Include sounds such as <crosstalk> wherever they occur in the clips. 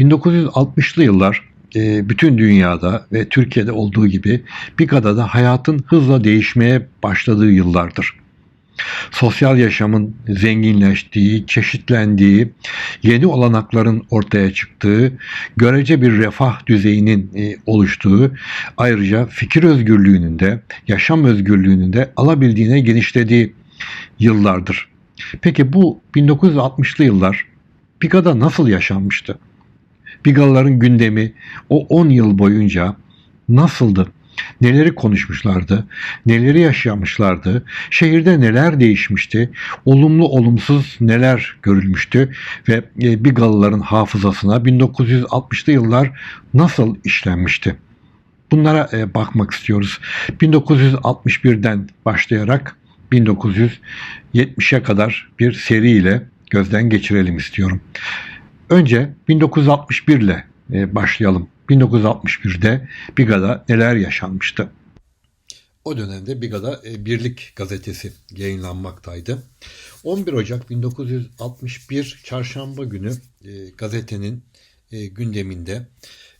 Merhabalar. 1960'lı yıllar e, bütün dünyada ve Türkiye'de olduğu gibi Biga'da da hayatın hızla değişmeye başladığı yıllardır. Sosyal yaşamın zenginleştiği, çeşitlendiği, yeni olanakların ortaya çıktığı, görece bir refah düzeyinin e, oluştuğu, ayrıca fikir özgürlüğünün de, yaşam özgürlüğünün de alabildiğine genişlediği yıllardır. Peki bu 1960'lı yıllar Biga'da nasıl yaşanmıştı? Bigalıların gündemi o 10 yıl boyunca nasıldı? Neleri konuşmuşlardı? Neleri yaşamışlardı? Şehirde neler değişmişti? Olumlu olumsuz neler görülmüştü? Ve e, Bigalıların hafızasına 1960'lı yıllar nasıl işlenmişti? Bunlara e, bakmak istiyoruz. 1961'den başlayarak 1970'e kadar bir seriyle gözden geçirelim istiyorum. Önce 1961 ile e, başlayalım. 1961'de Biga'da neler yaşanmıştı? O dönemde Biga'da e, Birlik gazetesi yayınlanmaktaydı. 11 Ocak 1961 Çarşamba günü e, gazetenin gündeminde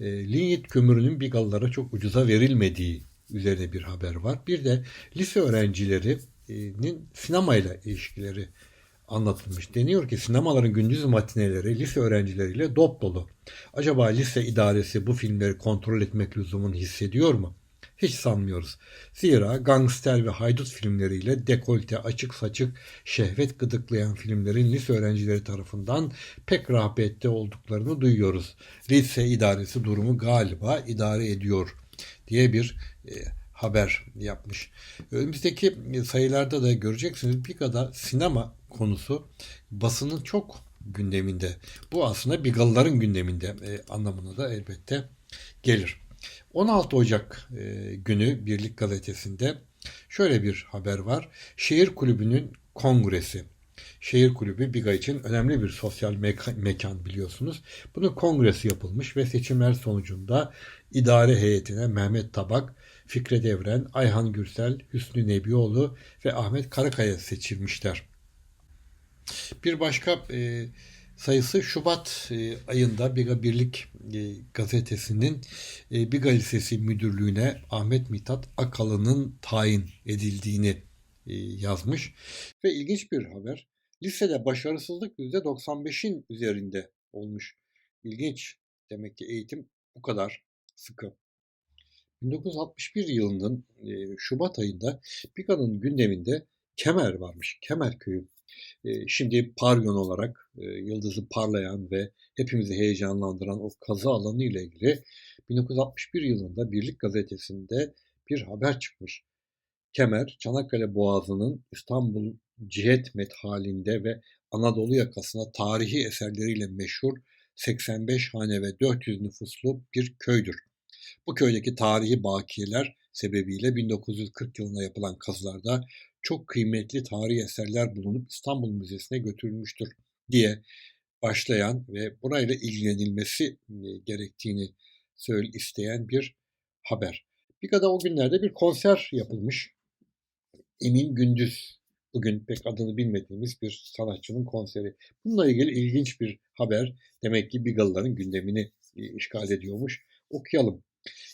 linyit kömürünün Bigalılara çok ucuza verilmediği üzerine bir haber var. Bir de lise öğrencilerinin sinemayla ilişkileri anlatılmış. Deniyor ki sinemaların gündüz matineleri lise öğrencileriyle dop dolu. Acaba lise idaresi bu filmleri kontrol etmek lüzumunu hissediyor mu? Hiç sanmıyoruz. Zira gangster ve haydut filmleriyle dekolte, açık saçık, şehvet gıdıklayan filmlerin lise öğrencileri tarafından pek rağbette olduklarını duyuyoruz. Lise idaresi durumu galiba idare ediyor diye bir e, haber yapmış. Önümüzdeki sayılarda da göreceksiniz bir kadar sinema konusu basının çok gündeminde. Bu aslında Bigalıların gündeminde e, anlamına da elbette gelir. 16 Ocak e, günü Birlik Gazetesi'nde şöyle bir haber var. Şehir Kulübü'nün kongresi. Şehir Kulübü Biga için önemli bir sosyal meka- mekan biliyorsunuz. Bunun kongresi yapılmış ve seçimler sonucunda idare heyetine Mehmet Tabak, Fikret Evren, Ayhan Gürsel, Hüsnü Nebioğlu ve Ahmet Karakaya seçilmişler. Bir başka e, sayısı Şubat e, ayında Biga Birlik e, gazetesinin e, Biga Lisesi müdürlüğüne Ahmet Mithat Akalı'nın tayin edildiğini e, yazmış. Ve ilginç bir haber. Lisede başarısızlık %95'in üzerinde olmuş. İlginç. Demek ki eğitim bu kadar sıkı. 1961 yılının e, Şubat ayında Biga'nın gündeminde Kemer varmış. Kemer köyü. E, şimdi Paryon olarak e, yıldızı parlayan ve hepimizi heyecanlandıran o kazı alanı ile ilgili 1961 yılında Birlik gazetesinde bir haber çıkmış. Kemer, Çanakkale Boğazı'nın İstanbul cihet methalinde ve Anadolu yakasına tarihi eserleriyle meşhur 85 hane ve 400 nüfuslu bir köydür. Bu köydeki tarihi bakiyeler sebebiyle 1940 yılında yapılan kazılarda çok kıymetli tarihi eserler bulunup İstanbul Müzesi'ne götürülmüştür diye başlayan ve burayla ilgilenilmesi gerektiğini söyle isteyen bir haber. Biga'da o günlerde bir konser yapılmış. Emin Gündüz, bugün pek adını bilmediğimiz bir sanatçının konseri. Bununla ilgili ilginç bir haber. Demek ki Bigalıların gündemini işgal ediyormuş. Okuyalım.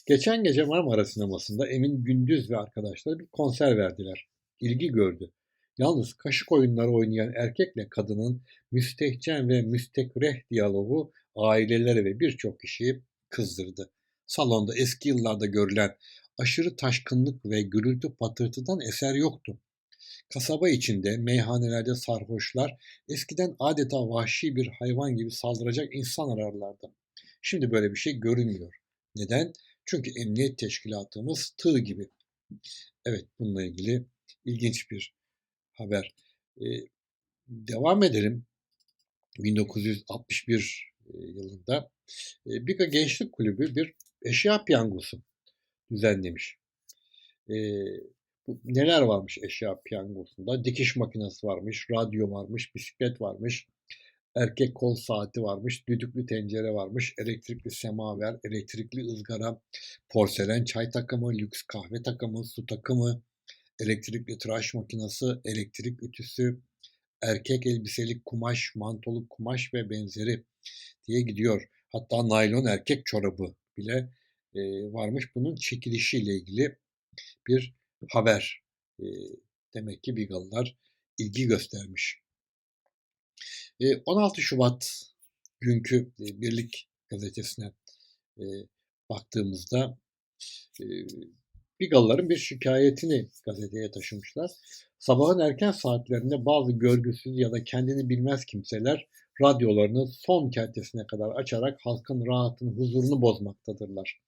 Geçen gece Marmara Sineması'nda Emin Gündüz ve arkadaşları bir konser verdiler. İlgi gördü. Yalnız kaşık oyunları oynayan erkekle kadının müstehcen ve müstekreh diyalogu aileleri ve birçok kişiyi kızdırdı. Salonda eski yıllarda görülen aşırı taşkınlık ve gürültü patırtıdan eser yoktu. Kasaba içinde, meyhanelerde sarhoşlar eskiden adeta vahşi bir hayvan gibi saldıracak insan ararlardı. Şimdi böyle bir şey görünmüyor. Neden? Çünkü emniyet teşkilatımız tığ gibi. Evet bununla ilgili ilginç bir haber. Ee, devam edelim. 1961 yılında Bika Gençlik Kulübü bir eşya piyangosu düzenlemiş. E, bu, neler varmış eşya piyangosunda? Dikiş makinesi varmış, radyo varmış, bisiklet varmış, erkek kol saati varmış, düdüklü tencere varmış, elektrikli semaver, elektrikli ızgara, porselen çay takımı, lüks kahve takımı, su takımı, elektrikli tıraş makinesi, elektrik ütüsü, erkek elbiselik kumaş, mantoluk kumaş ve benzeri diye gidiyor. Hatta naylon erkek çorabı bile e, varmış. Bunun çekilişiyle ilgili bir haber. E, demek ki Bigalılar ilgi göstermiş. E, 16 Şubat günkü e, Birlik gazetesine e, baktığımızda e, Bigalıların bir şikayetini gazeteye taşımışlar. Sabahın erken saatlerinde bazı görgüsüz ya da kendini bilmez kimseler radyolarını son kertesine kadar açarak halkın rahatını, huzurunu bozmaktadırlar.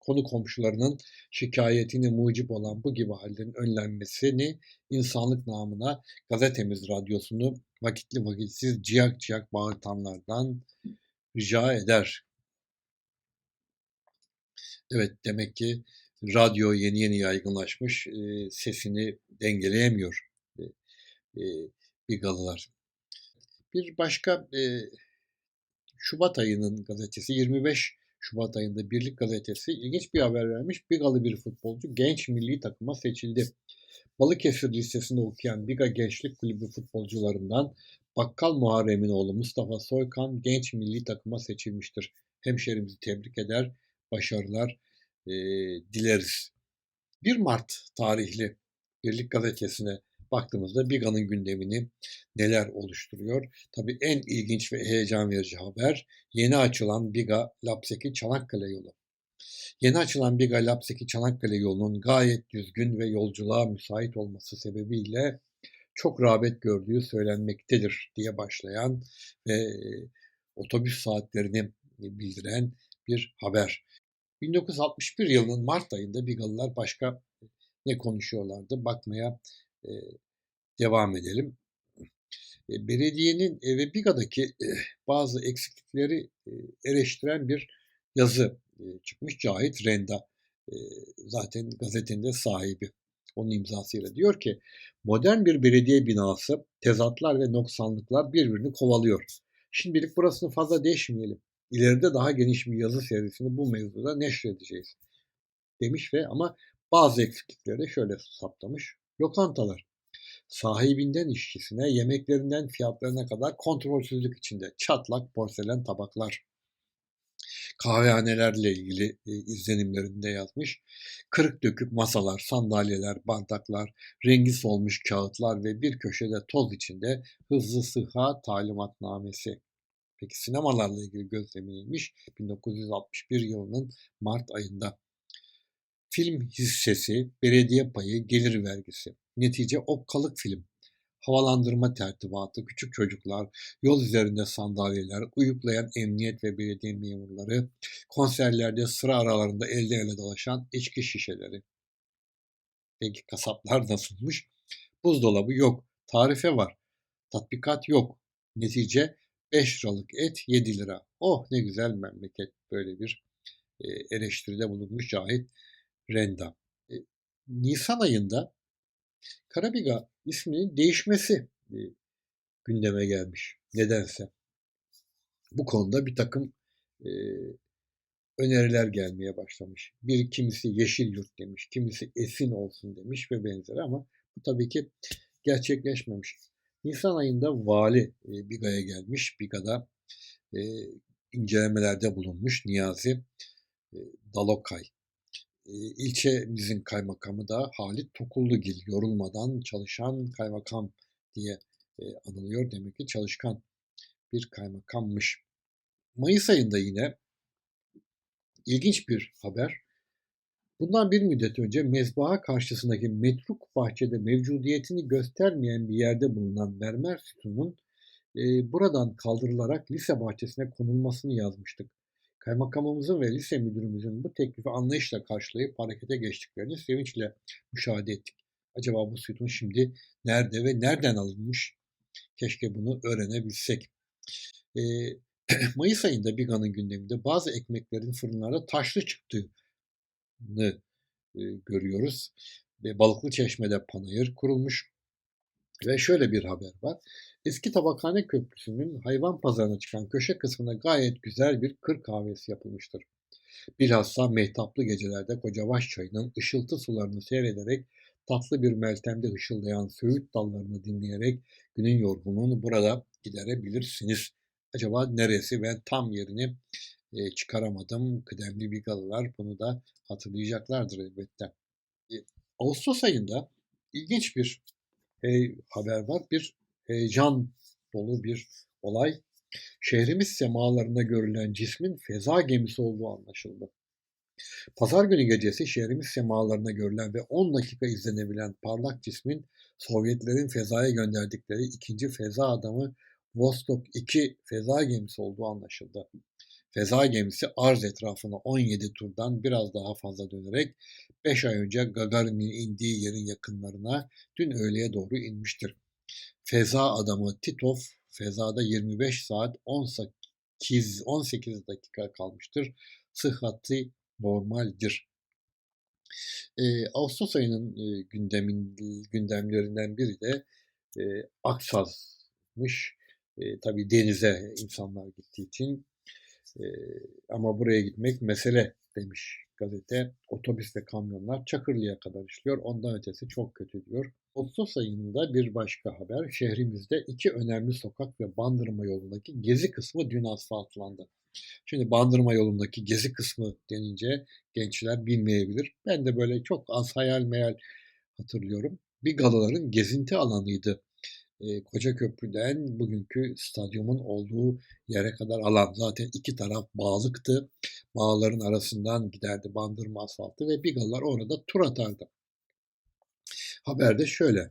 Konu komşularının şikayetini mucip olan bu gibi hallerin önlenmesini insanlık namına gazetemiz radyosunu vakitli vakitsiz ciyak ciyak bağırtanlardan rica eder. Evet demek ki radyo yeni yeni yaygınlaşmış, e, sesini dengeleyemiyor e, e, Bigalılar. Bir başka e, Şubat ayının gazetesi 25 Şubat ayında Birlik gazetesi ilginç bir haber vermiş. Bigalı bir futbolcu genç milli takıma seçildi. Balıkesir Lisesi'nde okuyan Biga Gençlik Kulübü futbolcularından Bakkal Muharrem'in oğlu Mustafa Soykan genç milli takıma seçilmiştir. Hemşerimizi tebrik eder, başarılar e, dileriz. 1 Mart tarihli Birlik gazetesine baktığımızda Biga'nın gündemini neler oluşturuyor? Tabii en ilginç ve heyecan verici haber yeni açılan Biga Lapseki Çanakkale yolu. Yeni açılan Biga Lapseki Çanakkale yolunun gayet düzgün ve yolculuğa müsait olması sebebiyle çok rağbet gördüğü söylenmektedir diye başlayan ve otobüs saatlerini bildiren bir haber. 1961 yılının Mart ayında Bigalılar başka ne konuşuyorlardı bakmaya e, devam edelim. E, belediyenin e, ve Biga'daki e, bazı eksiklikleri e, eleştiren bir yazı e, çıkmış. Cahit Renda e, zaten gazetenin sahibi. Onun imzasıyla diyor ki modern bir belediye binası tezatlar ve noksanlıklar birbirini kovalıyor. Şimdilik burasını fazla değişmeyelim. İleride daha geniş bir yazı serisini bu mevzuda neşredeceğiz demiş ve ama bazı eksiklikleri şöyle saptamış. Lokantalar sahibinden işçisine, yemeklerinden fiyatlarına kadar kontrolsüzlük içinde çatlak porselen tabaklar. Kahvehanelerle ilgili e, izlenimlerinde yazmış. Kırık dökük masalar, sandalyeler, bardaklar, rengi solmuş kağıtlar ve bir köşede toz içinde hızlı sıha talimatnamesi. Peki sinemalarla ilgili gözlemi neymiş? 1961 yılının Mart ayında. Film hissesi, belediye payı, gelir vergisi. Netice okkalık film. Havalandırma tertibatı, küçük çocuklar, yol üzerinde sandalyeler, uyuklayan emniyet ve belediye memurları, konserlerde sıra aralarında elde ele dolaşan içki şişeleri. Peki kasaplar <laughs> nasılmış? Buzdolabı yok, tarife var, tatbikat yok. Netice 5 liralık et 7 lira. Oh ne güzel memleket böyle bir e, eleştiride bulunmuş Cahit Renda. E, Nisan ayında Karabiga isminin değişmesi e, gündeme gelmiş. Nedense. Bu konuda bir takım e, öneriler gelmeye başlamış. Bir kimisi yeşil yurt demiş, kimisi esin olsun demiş ve benzeri ama bu tabii ki gerçekleşmemiş. Nisan ayında vali e, Biga'ya gelmiş. Biga'da e, incelemelerde bulunmuş Niyazi e, Dalokay. E, ilçemizin kaymakamı da Halit Tokullugil. Yorulmadan çalışan kaymakam diye e, anılıyor. Demek ki çalışkan bir kaymakammış. Mayıs ayında yine ilginç bir haber. Bundan bir müddet önce mezbaha karşısındaki metruk bahçede mevcudiyetini göstermeyen bir yerde bulunan mermer sütunun e, buradan kaldırılarak lise bahçesine konulmasını yazmıştık. Kaymakamımızın ve lise müdürümüzün bu teklifi anlayışla karşılayıp harekete geçtiklerini sevinçle müşahede ettik. Acaba bu sütun şimdi nerede ve nereden alınmış? Keşke bunu öğrenebilsek. E, <clears throat> Mayıs ayında Biga'nın gündeminde bazı ekmeklerin fırınlara taşlı çıktığını e, görüyoruz. Ve Balıklı Çeşme'de panayır kurulmuş. Ve şöyle bir haber var. Eski Tabakhane Köprüsü'nün hayvan pazarına çıkan köşe kısmına gayet güzel bir kır kahvesi yapılmıştır. Bilhassa mehtaplı gecelerde Kocabaş çayının ışıltı sularını seyrederek tatlı bir meltemde ışıldayan söğüt dallarını dinleyerek günün yorgunluğunu burada giderebilirsiniz acaba neresi? Ben tam yerini e, çıkaramadım. Kıdemli Bigalılar bunu da hatırlayacaklardır elbette. E, Ağustos ayında ilginç bir e, haber var. Bir heyecan dolu bir olay. Şehrimiz semalarında görülen cismin feza gemisi olduğu anlaşıldı. Pazar günü gecesi şehrimiz semalarında görülen ve 10 dakika izlenebilen parlak cismin Sovyetlerin fezaya gönderdikleri ikinci feza adamı Vostok 2 feza gemisi olduğu anlaşıldı. Feza gemisi arz etrafına 17 turdan biraz daha fazla dönerek 5 ay önce Gagarin'in indiği yerin yakınlarına dün öğleye doğru inmiştir. Feza adamı Titov fezada 25 saat 18, 18 dakika kalmıştır. Sıhhati normaldir. E, Ağustos ayının e, gündemin gündemlerinden biri de e, Aksaz'mış. E, tabii denize insanlar gittiği için e, ama buraya gitmek mesele demiş gazete. Otobüs ve kamyonlar Çakırlı'ya kadar işliyor. Ondan ötesi çok kötü diyor. Ağustos ayında bir başka haber. Şehrimizde iki önemli sokak ve bandırma yolundaki gezi kısmı dün asfaltlandı. Şimdi bandırma yolundaki gezi kısmı denince gençler bilmeyebilir. Ben de böyle çok az hayal meyal hatırlıyorum. Bir galaların gezinti alanıydı. Koca Köprü'den bugünkü stadyumun olduğu yere kadar alan. Zaten iki taraf bağlıktı. Bağların arasından giderdi bandırma asfaltı ve bigalar orada tur atardı. Haberde şöyle.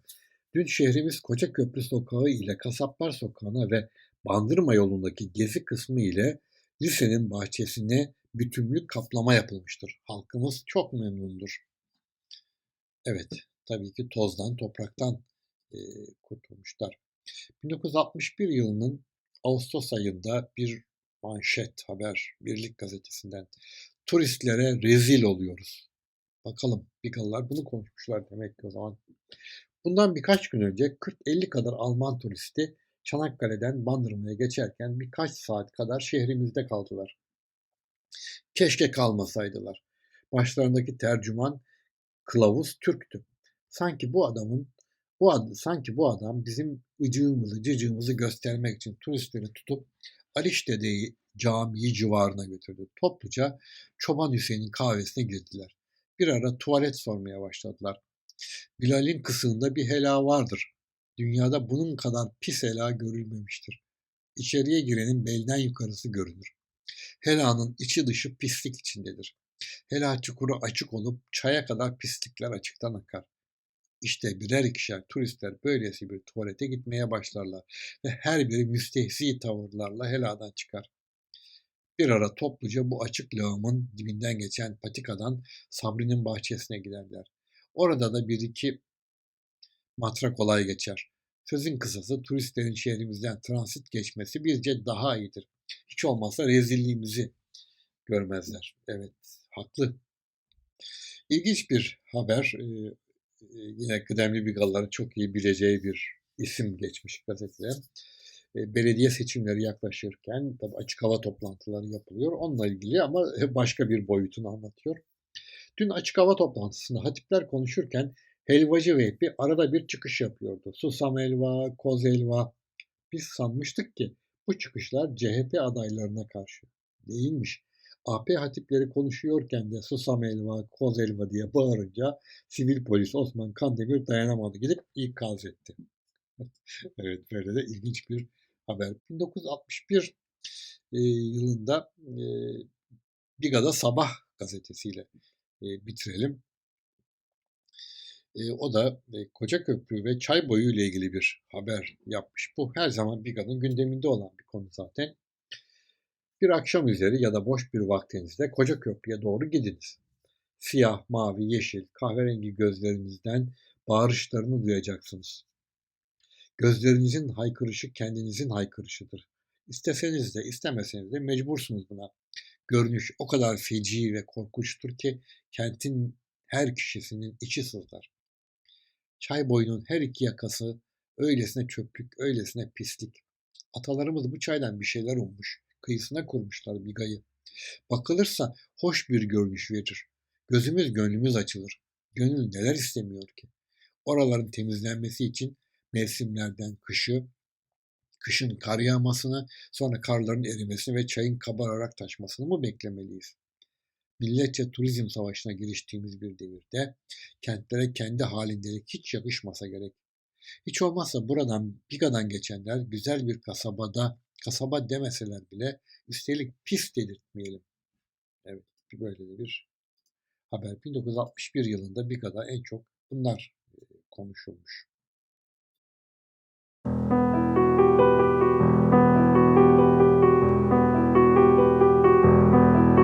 Dün şehrimiz Koca Köprü Sokağı ile Kasaplar Sokağı'na ve Bandırma yolundaki gezi kısmı ile lisenin bahçesine bütünlük kaplama yapılmıştır. Halkımız çok memnundur. Evet, tabii ki tozdan, topraktan e, kurtulmuşlar. 1961 yılının Ağustos ayında bir manşet haber Birlik gazetesinden turistlere rezil oluyoruz. Bakalım Bigalılar bunu konuşmuşlar demek ki o zaman. Bundan birkaç gün önce 40-50 kadar Alman turisti Çanakkale'den Bandırma'ya geçerken birkaç saat kadar şehrimizde kaldılar. Keşke kalmasaydılar. Başlarındaki tercüman kılavuz Türktü. Sanki bu adamın bu ad, sanki bu adam bizim ıcığımızı, cıcığımızı göstermek için turistleri tutup Aliş Dede'yi camiyi civarına götürdü. Topluca Çoban Hüseyin'in kahvesine girdiler. Bir ara tuvalet sormaya başladılar. Bilal'in kısığında bir hela vardır. Dünyada bunun kadar pis hela görülmemiştir. İçeriye girenin belden yukarısı görünür. Helanın içi dışı pislik içindedir. Hela çukuru açık olup çaya kadar pislikler açıktan akar. İşte birer ikişer turistler böylesi bir tuvalete gitmeye başlarlar ve her biri müstehzi tavırlarla heladan çıkar. Bir ara topluca bu açık lağımın dibinden geçen patikadan Sabri'nin bahçesine giderler. Orada da bir iki matra kolay geçer. Sözün kısası turistlerin şehrimizden transit geçmesi bizce daha iyidir. Hiç olmazsa rezilliğimizi görmezler. Evet, haklı. İlginç bir haber. Ee, yine kıdemli bir galları çok iyi bileceği bir isim geçmiş gazetede. Ee, belediye seçimleri yaklaşırken tabii açık hava toplantıları yapılıyor. Onunla ilgili ama başka bir boyutunu anlatıyor. Dün açık hava toplantısında hatipler konuşurken helvacı Vehbi arada bir çıkış yapıyordu. Susam helva, koz helva. Biz sanmıştık ki bu çıkışlar CHP adaylarına karşı. Değilmiş. AP hatipleri konuşuyorken de susam elva, koz elva diye bağırınca sivil polis Osman Kandemir dayanamadı. Gidip ikaz etti. <laughs> evet böyle de ilginç bir haber. 1961 e, yılında e, Biga'da Sabah gazetesiyle e, bitirelim. E, o da e, Koca Köprü ve çay boyu ile ilgili bir haber yapmış. Bu her zaman Biga'nın gündeminde olan bir konu zaten. Bir akşam üzeri ya da boş bir vaktinizde Koca Köprü'ye doğru gidiniz. Siyah, mavi, yeşil, kahverengi gözlerinizden bağırışlarını duyacaksınız. Gözlerinizin haykırışı kendinizin haykırışıdır. İsteseniz de istemeseniz de mecbursunuz buna. Görünüş o kadar feci ve korkunçtur ki kentin her kişisinin içi sızlar. Çay boyunun her iki yakası öylesine çöplük, öylesine pislik. Atalarımız bu çaydan bir şeyler ummuş kıyısına kurmuşlar Biga'yı. Bakılırsa hoş bir görünüş verir. Gözümüz gönlümüz açılır. Gönül neler istemiyor ki? Oraların temizlenmesi için mevsimlerden kışı, Kışın kar yağmasını, sonra karların erimesini ve çayın kabararak taşmasını mı beklemeliyiz? Milletçe turizm savaşına giriştiğimiz bir devirde kentlere kendi halindelik hiç yakışmasa gerek. Hiç olmazsa buradan Biga'dan geçenler güzel bir kasabada kasaba demeseler bile üstelik pis dedirtmeyelim. Evet böyle de bir haber. 1961 yılında Biga'da en çok bunlar konuşulmuş.